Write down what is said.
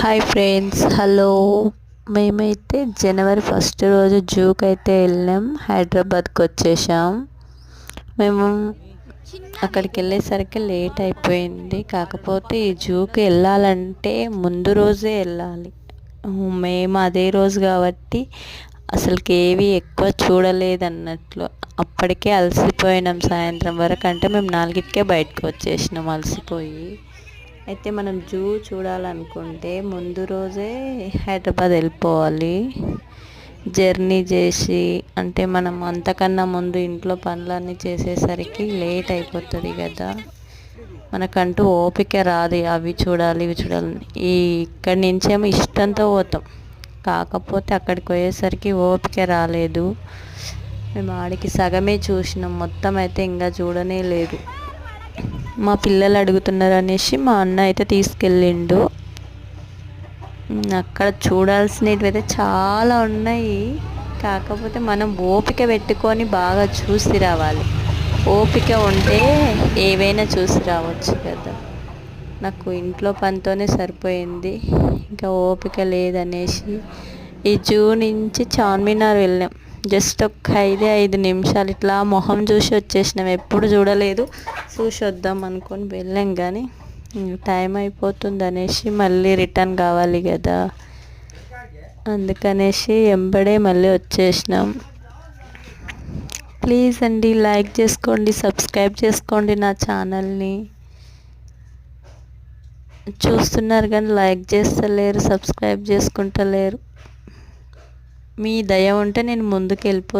Hi friends hello మేమైతే జనవరి first రోజు జూకి అయితే వెళ్ళాం. హైదరాబాద్కి వచ్చేసాం. మేము అక్కడికి వెళ్ళేసరికి లేట్ అయిపోయింది. కాకపోతే ఈ జూకి వెళ్ళాలంటే ముందు రోజే వెళ్ళాలి. మేము అదే రోజు కాబట్టి అసలుకి ఏవి ఎక్కువ చూడలేదు అన్నట్లు అప్పటికే అలసిపోయినాం సాయంత్రం వరకు. అంటే మేము నాలుగిటికే బయటకు వచ్చేసినాం అలసిపోయి. అయితే మనం జూ చూడాలనుకుంటే ముందు రోజే హైదరాబాద్ వెళ్ళిపోవాలి. జర్నీ చేసి అంటే మనం అంతకన్నా ముందు ఇంట్లో పనులన్నీ చేసేసరికి లేట్ అయిపోతుంది కదా. మనకంటూ ఓపిక రాదు అవి చూడాలి ఇవి చూడాలి. ఈ ఇక్కడి నుంచేమో ఇష్టంతో పోతాం. కాకపోతే అక్కడికి పోయేసరికి ఓపిక రాలేదు. మేము ఆడికి సగమే చూసినాం. మొత్తం అయితే ఇంకా చూడనే లేదు. మా పిల్లలు అడుగుతున్నారు అనేసి మా అన్న అయితే తీసుకెళ్ళిండు. అక్కడ చూడాల్సినవి అయితే చాలా ఉన్నాయి. కాకపోతే మనం ఓపిక పెట్టుకొని బాగా చూసి రావాలి. ఓపిక ఉంటే ఏవైనా చూసి రావచ్చు కదా. నాకు ఇంట్లో పనితోనే సరిపోయింది. ఇంకా ఓపిక లేదనేసి ఈ జూ నుంచి చార్మినార్ వెళ్ళాం. జస్ట్ ఒక ఐదే ఐదు నిమిషాలు ఇట్లా మొహం చూసి వచ్చేసినాం. ఎప్పుడు చూడలేదు. చూసి వద్దాం అనుకొని వెళ్ళాం కానీ టైం అయిపోతుంది అనేసి మళ్ళీ రిటర్న్ కావాలి కదా అందుకనేసి ఎంబడే మళ్ళీ వచ్చేసినాం. ప్లీజ్ అండి లైక్ చేసుకోండి సబ్స్క్రైబ్ చేసుకోండి నా ఛానల్ని. చూస్తున్నారు కానీ లైక్ చేస్తలేరు సబ్స్క్రైబ్ చేసుకుంటలేరు. మీ దయ ఉంటే నేను ముందుకు వెళ్ళిపోతాను